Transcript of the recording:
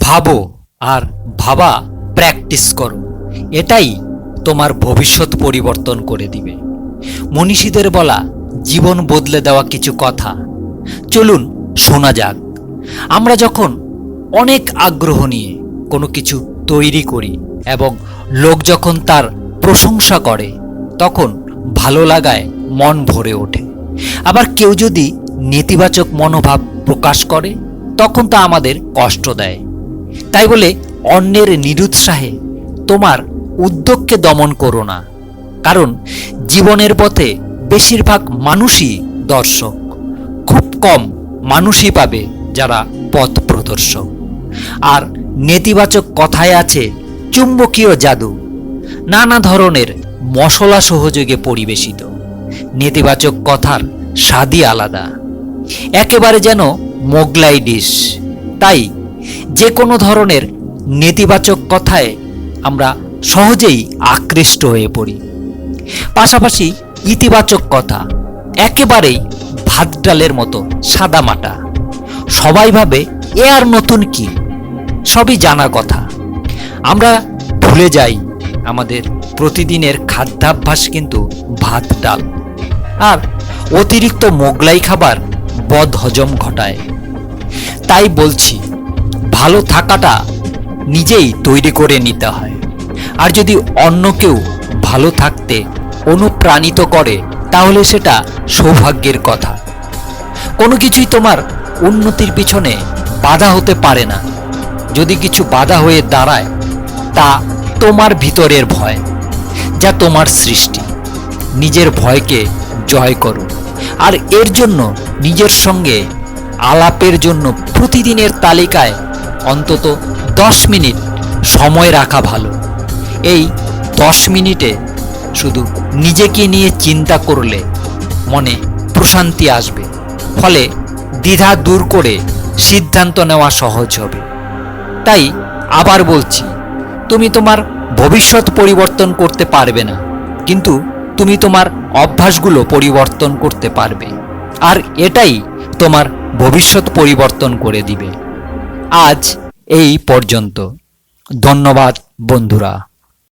ভাবো আর ভাবা প্র্যাকটিস করো। এটাই তোমার ভবিষ্যৎ পরিবর্তন করে দিবে। মনীষীদের বলা, জীবন বদলে দেওয়া কিছু কথা। চলুন শোনা যাক। আমরা যখন অনেক আগ্রহ নিয়ে কোনো কিছু তৈরি করি এবং লোক যখন তার প্রশংসা করে, তখন ভালো লাগায় মন ভরে ওঠে। আবার কেউ যদি নেতিবাচক মনোভাব প্রকাশ করে, তখন তা আমাদের কষ্ট দেয়। তাই বলে অন্যের নিরুৎসাহে তোমার উদ্যোগকে দমন করো না। কারণ জীবনের পথে বেশিরভাগ মানুষই দর্শক। খুব কম মানুষই পাবে যারা পথ প্রদর্শক। আর নেতিবাচক কথায় আছে চুম্বকীয় জাদু। নানা ধরনের মশলা সহযোগে পরিবেশিত। নেতিবাচক কথার স্বাদই আলাদা। একেবারে যেন মোগলাই ডিশ। তাই যে কোনো ধরনের নেতিবাচক কথায় আমরা সহজেই আকৃষ্ট হয়ে পড়ি। পাশাপাশি ইতিবাচক কথা, একেবারেই ভাত ডালের মতো সাদামাটা সবাই ভাবে, এ আর নতুন কি? সবই জানা কথা। আমরা ভুলে যাই আমাদের প্রতিদিনের খাদ্যাভ্যাস কিন্তু ভাত ডাল আর অতিরিক্ত মোগলাই খাবার বদ হজম ঘটায়। তাই বলছি ভালো থাকাটা নিজেই তৈরি করে নিতে হয়। আর যদি অন্য কেউ ভালো থাকতে অনুপ্রাণিত করে, তাহলে সেটা সৌভাগ্যের কথা। কোনো কিছুই তোমার উন্নতির পিছনে বাধা হতে পারে না। যদি কিছু বাধা হয়ে দাঁড়ায়, তা তোমার ভিতরের ভয়, যা তোমার সৃষ্টি। নিজের ভয়কে জয় করো। আর এর জন্য নিজের সঙ্গে আলাপের জন্য প্রতিদিনের তালিকায় অন্তত দশ মিনিট সময় রাখা ভালো। এই দশ মিনিটে শুধু নিজেকে নিয়ে চিন্তা করলে মনে প্রশান্তি আসবে। ফলে দ্বিধা দূর করে সিদ্ধান্ত নেওয়া সহজ হবে। তাই আবার বলছি, তুমি তোমার ভবিষ্যৎ পরিবর্তন করতে পারবে না, কিন্তু তুমি তোমার অভ্যাসগুলো পরিবর্তন করতে পারবে। আর এটাই তোমার ভবিষ্যৎ পরিবর্তন করে দিবে। আজ এই পর্যন্ত। ধন্যবাদ বন্ধুরা।